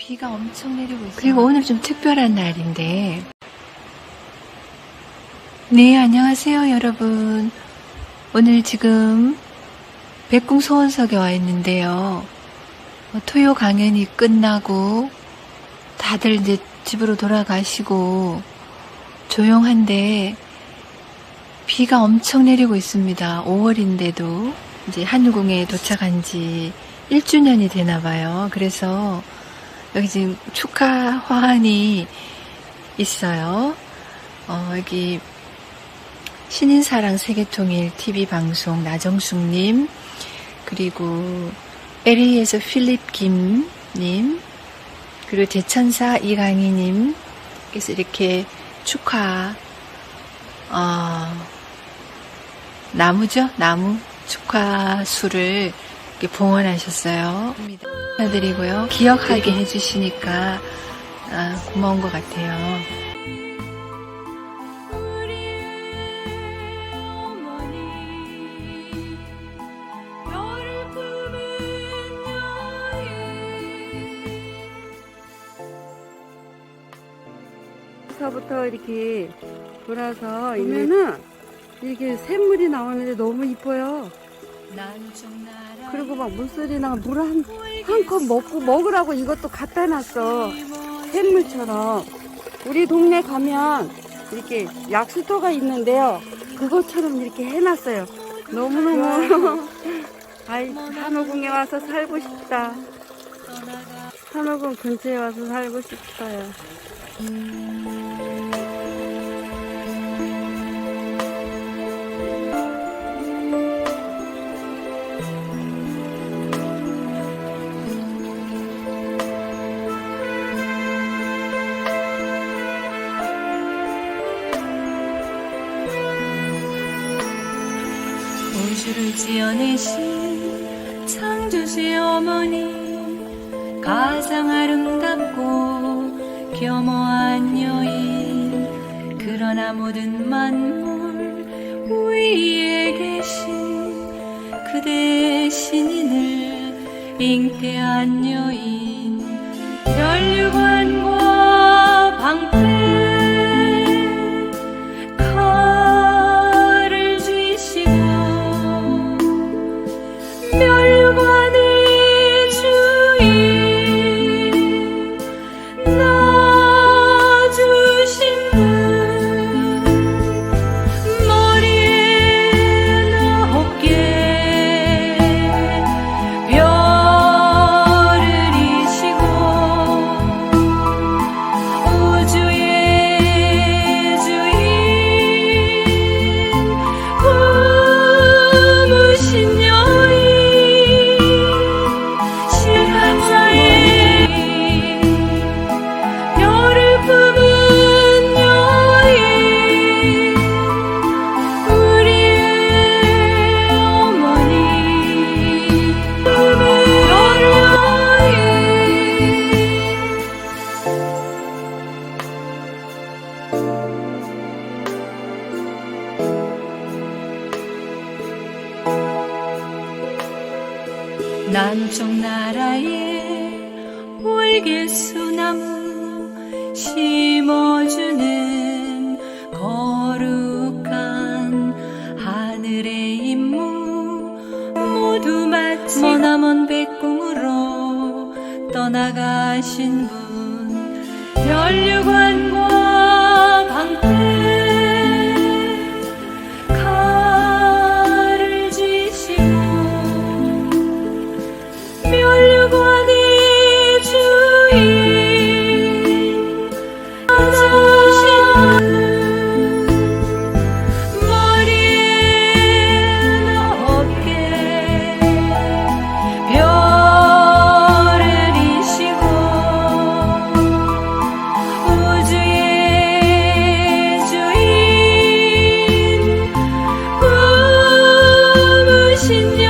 비가 엄청 내리고 있어요. 그리고 오늘 좀 특별한 날인데. 네, 안녕하세요, 여러분. 오늘 지금 백궁 소원석에 와 있는데요. 어, 토요 강연이 끝나고 다들 이제 집으로 돌아가시고 조용한데 비가 엄청 내리고 있습니다. 5월인데도 이제 한유궁에 도착한 지 1주년이 되나 봐요. 그래서 여기 지금 축하 화환이 있어요. 어, 여기 신인사랑 세계통일 TV 방송 나정숙님, 그리고 LA에서 필립 김님, 그리고 대천사 이강희님, 그래서 이렇게 축하, 어, 나무죠? 나무 축하수를 이렇게 봉헌하셨어요. 축하드리고요. 기억하게 해주시니까 아, 고마운 것 같아요. 서부터 이렇게 돌아서 보면은 이렇게 샘물이 나오는데 너무 이뻐요. 그리고 막 물소리나 물한 한 컵 먹고 먹으라고 이것도 갖다 놨어. 샘물처럼. 우리 동네 가면 이렇게 약수터가 있는데요. 그것처럼 이렇게 해놨어요. 너무너무. 아이, 산호궁에 와서 살고 싶다. 산호궁 근처에 와서 살고 싶어요. 우주를 지어내신 창조주의 어머니 가장 아름답고 겸허한 여인 그러나 모든 만물 위에 계신 그대 신인을 잉태한 여인 혈류관 남쪽 나라에 월계수나무 심어주는 거룩한 하늘의 임무 모두 마치 머나먼 백궁으로 떠나가신 분 혈류관과 sin Dios.